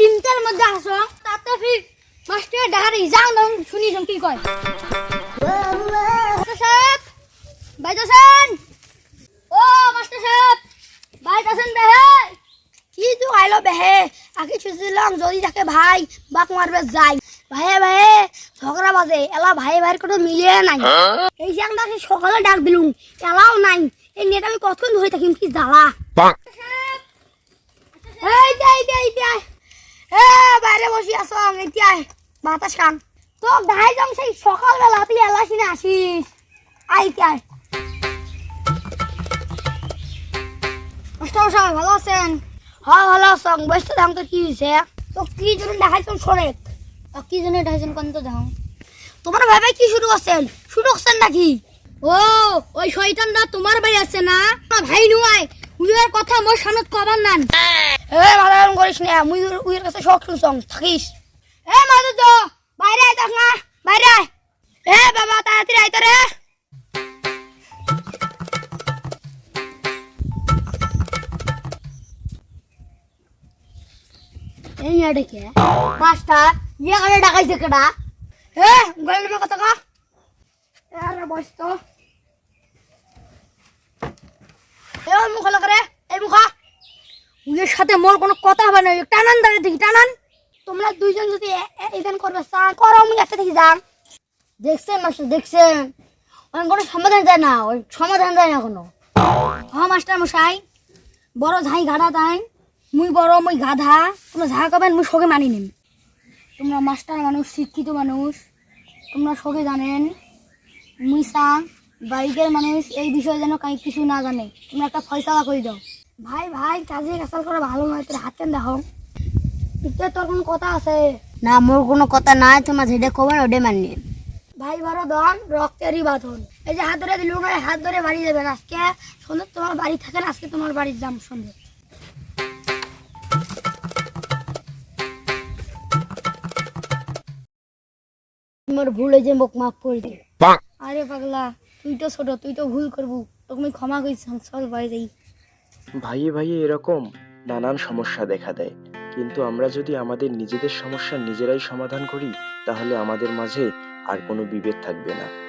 চিন্তার মধ্যে আসো তাতে ফির মাস্টার ডাহারি যাও না শুনি কি কয়। সাহেব বাইদাসেন ও মাস্টার সাহেব বাইদাসেন বেহে কি তো আইলো বেহে আগে ছুছিলাম যদি থাকে ভাই বাক মারবে যাই। ভাইয়ে ভাইয়ে ঝগড়া বাজে এলা ভাই ভাইয়ের কোনো মিলিয়ে নাই। এই যে আমরা সকালে ডাক দিলুম এলাও নাই। এই নেট আমি কতক্ষণ ধরে থাকিম কি জ্বালা? এই যে এই যে এই যে। এ বাইরে বসে আছো? আমি বাতাস খান তো ধাই যাম, সেই সকালবেলা তুই এলাসি না আসিস আই। ভালো আছেন? হ্যাঁ ভালো বসতে দাম তো কি হয়েছে তো কি জন্য দেখাইছেন শোনে তো কি জন্য তোমার ভাই কি শুরু করছেন শুরু করছেন নাকি? ও ওই শয়তানটা তোমার ভাই আছে না? ভাই নয় উইয়ের কথা মোর সামনে কবার নান এ মালাম করিস না। মুই উইয়ের কাছে শখ শুনছং থাকিস। এ মাদু তো বাইরে আয় দেখ না বাইরে আয়। এ বাবা তাড়াতাড়ি আয় তো রে এই ইয়াডে কে? মাস্টার ইয়ে কানে ডাকাইছে কেডা? এ গল্প কথা কা। আরে বস তো। এ মুখ হলো করে এই মুখা। সাথে মোর কোনো কথা হবে না। টানান দাঁড়িয়ে দেখি টানান। তোমরা দুইজন যদি ইভেন করবে চান করো, আমি একটা থেকে যান দেখছেন, মাস্টার, দেখছেন? ওই কোনো সমাধান যায় না, ওই সমাধান যায় না কোনো। হ্যাঁ মাস্টার মশাই। বড় ঝাই গাধা তাই। মুই বড়, মুই গাধা। তোমরা যা করবেন, মুই সঙ্গে মানি নিন তোমরা মাস্টার মানুষ, শিক্ষিত মানুষ। তোমরা সঙ্গে জানেন। মুই চাং বাইকের মানুষ, এই বিষয়ে যেন কিছু না জানে। তোমরা একটা ফয়সালা করে দাও। ভাই ভাই কাজে কাসাল করে ভালো নয় তোর হাতে দেখো এতে তোর কোনো কথা আছে? না মোর কোনো কথা নাই তোমার যেটা কবেন ওটা মানি। ভাই বড় দন রক্তেরই বাঁধন। এই যে হাত ধরে দিল হাত ধরে বাড়ি যাবেন আজকে সন্ধ্যে তোমার বাড়ি থাকেন আজকে তোমার বাড়ির যাম সন্ধ্যে মোর ভুল হয়েছে মোক মাফ করে দিও আরে পাগলা তুই তো ছোট তুই তো ভুল করবু তোকে আমি ক্ষমা করি চল বাড়ি যাই। ভাইয়ে ভাইয়ে এরকম নানান সমস্যা দেখা দেয়। কিন্তু আমরা যদি আমাদের নিজেদের সমস্যা নিজেরাই সমাধান করি, তাহলে আমাদের মাঝে আর কোনো বিভেদ থাকবে না।